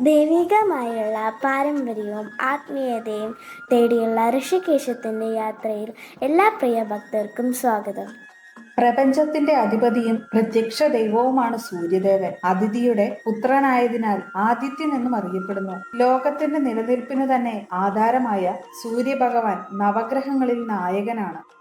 ദൈവികമായുള്ള പാരമ്പര്യവും ആത്മീയതയും തേടിയുള്ള ഋഷികേശത്തിന്റെ യാത്രയിൽ എല്ലാ പ്രിയ ഭക്തർക്കും സ്വാഗതം. പ്രപഞ്ചത്തിന്റെ അധിപതിയും പ്രത്യക്ഷ ദൈവവുമാണ് സൂര്യദേവൻ. അതിഥിയുടെ പുത്രനായതിനാൽ ആദിത്യൻ എന്നും അറിയപ്പെടുന്നു. ലോകത്തിന്റെ നിലനിൽപ്പിന് തന്നെ ആധാരമായ സൂര്യഭഗവാൻ നവഗ്രഹങ്ങളിൽ നായകനാണ്.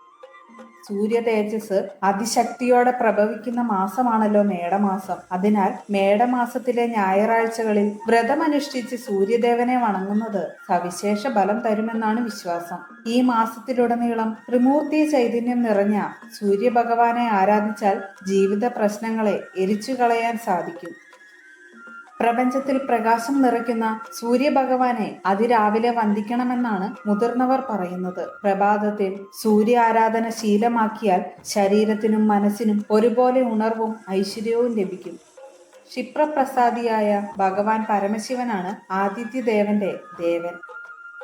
സൂര്യ തേജസ് അതിശക്തിയോടെ പ്രഭവിക്കുന്ന മാസമാണല്ലോ മേടമാസം. അതിനാൽ മേടമാസത്തിലെ ഞായറാഴ്ചകളിൽ വ്രതമനുഷ്ഠിച്ച് സൂര്യദേവനെ വണങ്ങുന്നത് സവിശേഷ ബലം തരുമെന്നാണ് വിശ്വാസം. ഈ മാസത്തിലുടനീളം ത്രിമൂർത്തി ചൈതന്യം നിറഞ്ഞ സൂര്യഭഗവാനെ ആരാധിച്ചാൽ ജീവിത പ്രശ്നങ്ങളെ എരിച്ചു കളയാൻ സാധിക്കും. പ്രപഞ്ചത്തിൽ പ്രകാശം നിറയ്ക്കുന്ന സൂര്യഭഗവാനെ അതിരാവിലെ വന്ദിക്കണമെന്നാണ് മുതിർന്നവർ പറയുന്നത്. പ്രഭാതത്തിൽ സൂര്യ ആരാധന ശീലമാക്കിയാൽ ശരീരത്തിനും മനസ്സിനും ഒരുപോലെ ഉണർവും ഐശ്വര്യവും ലഭിക്കും. ക്ഷിപ്രപ്രസാദിയായ ഭഗവാൻ പരമശിവനാണ് ആദിത്യദേവന്റെ ദേവൻ.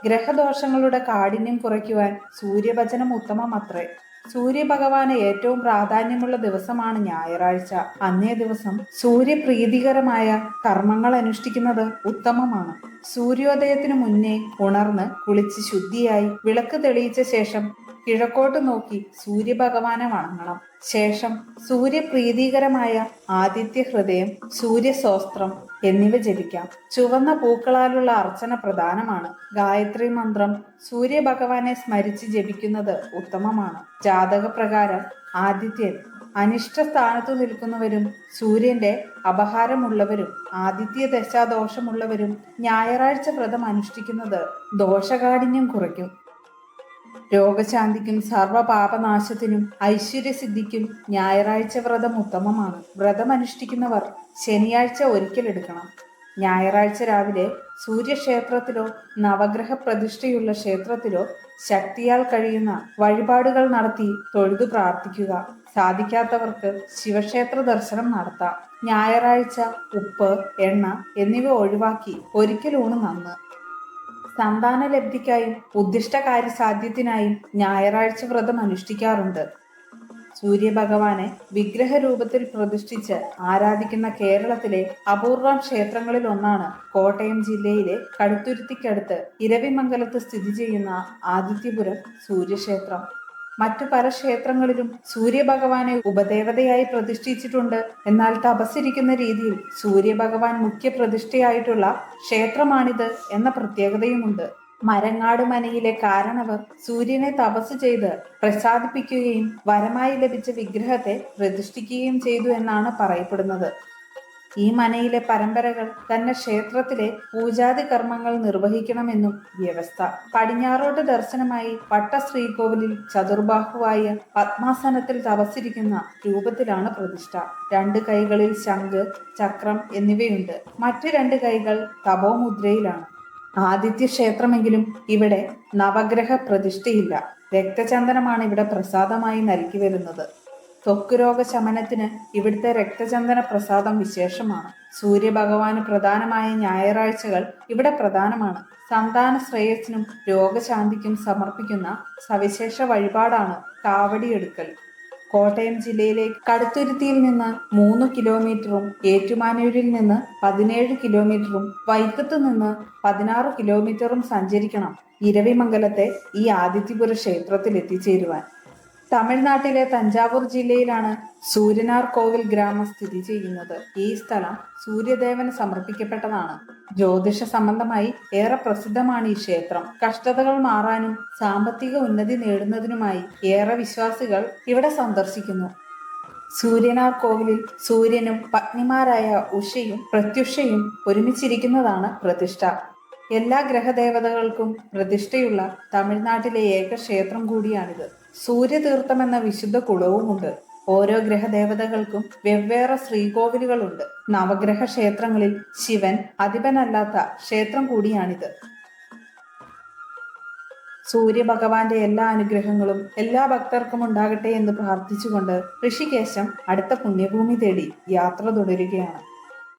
ഗ്രഹദോഷങ്ങളുടെ കാഠിന്യം കുറയ്ക്കുവാൻ സൂര്യഭജനം ഉത്തമമത്രേ. സൂര്യഭഗവാന് ഏറ്റവും പ്രാധാന്യമുള്ള ദിവസമാണ് ഞായറാഴ്ച. അന്നേ ദിവസം സൂര്യപ്രീതികരമായ കർമ്മങ്ങൾ അനുഷ്ഠിക്കുന്നത് ഉത്തമമാണ്. സൂര്യോദയത്തിനു മുന്നേ ഉണർന്ന് കുളിച്ച് ശുദ്ധിയായി വിളക്ക് തെളിയിച്ച ശേഷം കിഴക്കോട്ട് നോക്കി സൂര്യഭഗവാനെ വണങ്ങണം. ശേഷം സൂര്യപ്രീതികരമായ ആദിത്യ ഹൃദയം സൂര്യസോസ്ത്രം എന്നിവ ജപിക്കാം. ചുവന്ന പൂക്കളാലുള്ള അർച്ചന പ്രധാനമാണ്. ഗായത്രി മന്ത്രം സൂര്യഭഗവാനെ സ്മരിച്ച് ജപിക്കുന്നത് ഉത്തമമാണ്. ജാതകപ്രകാരം ആദിത്യൻ അനിഷ്ട സ്ഥാനത്തു നിൽക്കുന്നവരും സൂര്യന്റെ അപഹാരമുള്ളവരും ആദിത്യ ദശാദോഷമുള്ളവരും ഞായറാഴ്ച വ്രതം അനുഷ്ഠിക്കുന്നത് ദോഷകാഠിന്യം കുറയ്ക്കും. രോഗശാന്തിക്കും സർവപാപനാശത്തിനും ഐശ്വര്യസിദ്ധിക്കും ഞായറാഴ്ച വ്രതം ഉത്തമമാണ്. വ്രതം അനുഷ്ഠിക്കുന്നവർ ശനിയാഴ്ച ഒരിക്കലെടുക്കണം. ഞായറാഴ്ച രാവിലെ സൂര്യക്ഷേത്രത്തിലോ നവഗ്രഹ പ്രതിഷ്ഠയുള്ള ക്ഷേത്രത്തിലോ ശക്തിയാൽ കഴിയുന്ന വഴിപാടുകൾ നടത്തി തൊഴുതു പ്രാർത്ഥിക്കുക. സാധിക്കാത്തവർക്ക് ശിവക്ഷേത്ര ദർശനം നടത്താം. ഞായറാഴ്ച ഉപ്പ് എണ്ണ എന്നിവ ഒഴിവാക്കി ഒരിക്കലൂണ് നന്ന്. സന്താന ലബ്ധിക്കായും ഉദ്ദിഷ്ട കാര്യസാധ്യത്തിനായും ഞായറാഴ്ച വ്രതം അനുഷ്ഠിക്കാറുണ്ട്. സൂര്യഭഗവാനെ വിഗ്രഹരൂപത്തിൽ പ്രതിഷ്ഠിച്ച് ആരാധിക്കുന്ന കേരളത്തിലെ അപൂർവം ക്ഷേത്രങ്ങളിൽ ഒന്നാണ് കോട്ടയം ജില്ലയിലെ കടുത്തുരുത്തിക്കടുത്ത് ഇരവിമംഗലത്ത് സ്ഥിതി ചെയ്യുന്ന ആദിത്യപുരം സൂര്യക്ഷേത്രം. മറ്റു പല ക്ഷേത്രങ്ങളിലും സൂര്യഭഗവാനെ ഉപദേവതയായി പ്രതിഷ്ഠിച്ചിട്ടുണ്ട്. എന്നാൽ തപസ്സിരിക്കുന്ന രീതിയിൽ സൂര്യഭഗവാൻ മുഖ്യ പ്രതിഷ്ഠയായിട്ടുള്ള ക്ഷേത്രമാണിത് എന്ന പ്രത്യേകതയുമുണ്ട്. മരങ്ങാട് മനയിലെ കാരണവർ സൂര്യനെ തപസ് ചെയ്ത് പ്രസാദിപ്പിക്കുകയും വരമായി ലഭിച്ച വിഗ്രഹത്തെ പ്രതിഷ്ഠിക്കുകയും ചെയ്തു എന്നാണ് പറയപ്പെടുന്നത്. ഈ മനയിലെ പരമ്പരകൾ തന്നെ ക്ഷേത്രത്തിലെ പൂജാതി കർമ്മങ്ങൾ നിർവഹിക്കണമെന്നും വ്യവസ്ഥ. പടിഞ്ഞാറോട്ട് ദർശനമായി പട്ട ശ്രീകോവിലിൽ ചതുർബാഹുവായ പത്മാസനത്തിൽ തപസിരിക്കുന്ന രൂപത്തിലാണ് പ്രതിഷ്ഠ. രണ്ട് കൈകളിൽ ശംഖ് ചക്രം എന്നിവയുണ്ട്. മറ്റു രണ്ട് കൈകൾ തപോമുദ്രയിലാണ്. ആദിത്യ ക്ഷേത്രമെങ്കിലും ഇവിടെ നവഗ്രഹ പ്രതിഷ്ഠയില്ല. രക്തചന്ദനമാണ് ഇവിടെ പ്രസാദമായി നൽകി വരുന്നത്. ത്വക്ക് രോഗശമനത്തിന് ഇവിടുത്തെ രക്തചന്ദന പ്രസാദം വിശേഷമാണ്. സൂര്യഭഗവാന് പ്രധാനമായ ഞായറാഴ്ചകൾ ഇവിടെ പ്രധാനമാണ്. സന്താന ശ്രേയസ്സിനും രോഗശാന്തിക്കും സമർപ്പിക്കുന്ന സവിശേഷ വഴിപാടാണ് കാവടിയെടുക്കൽ കോട്ടയം ജില്ലയിലെ കടുത്തുരുത്തിയിൽ നിന്ന് മൂന്ന് കിലോമീറ്ററും ഏറ്റുമാനൂരിൽ നിന്ന് പതിനേഴ് കിലോമീറ്ററും വൈക്കത്ത് നിന്ന് പതിനാറ് കിലോമീറ്ററും സഞ്ചരിക്കണം ഇരവിമംഗലത്തെ ഈ ആദിത്യപുര ക്ഷേത്രത്തിൽ എത്തിച്ചേരുവാൻ. തമിഴ്നാട്ടിലെ തഞ്ചാവൂർ ജില്ലയിലാണ് സൂര്യനാർ കോവിൽ ഗ്രാമം സ്ഥിതി ചെയ്യുന്നത്. ഈ സ്ഥലം സൂര്യദേവന് സമർപ്പിക്കപ്പെട്ടതാണ്. ജ്യോതിഷ സംബന്ധമായി ഏറെ പ്രസിദ്ധമാണ് ഈ ക്ഷേത്രം. കഷ്ടതകൾ മാറാനും സാമ്പത്തിക ഉന്നതി നേടുന്നതിനുമായി ഏറെ വിശ്വാസികൾ ഇവിടെ സന്ദർശിക്കുന്നു. സൂര്യനാർ കോവിലിൽ സൂര്യനും പത്നിമാരായ ഉഷയും പ്രത്യുഷയും ഒരുമിച്ചിരിക്കുന്നതാണ് പ്രതിഷ്ഠ. എല്ലാ ഗ്രഹദേവതകൾക്കും പ്രതിഷ്ഠയുള്ള തമിഴ്നാട്ടിലെ ഏക ക്ഷേത്രം കൂടിയാണിത്. സൂര്യതീർത്ഥം എന്ന വിശുദ്ധ കുളവുമുണ്ട്. ഓരോ ഗ്രഹദേവതകൾക്കും വെവ്വേറെ ശ്രീകോവിലുകളുണ്ട്. നവഗ്രഹ ക്ഷേത്രങ്ങളിൽ ശിവൻ അധിപനല്ലാത്ത ക്ഷേത്രം കൂടിയാണിത്. സൂര്യഭഗവാന്റെ എല്ലാ അനുഗ്രഹങ്ങളും എല്ലാ ഭക്തർക്കും ഉണ്ടാകട്ടെ എന്ന് പ്രാർത്ഥിച്ചുകൊണ്ട് ഋഷികേശം അടുത്ത പുണ്യഭൂമി തേടി യാത്ര തുടരുകയാണ്.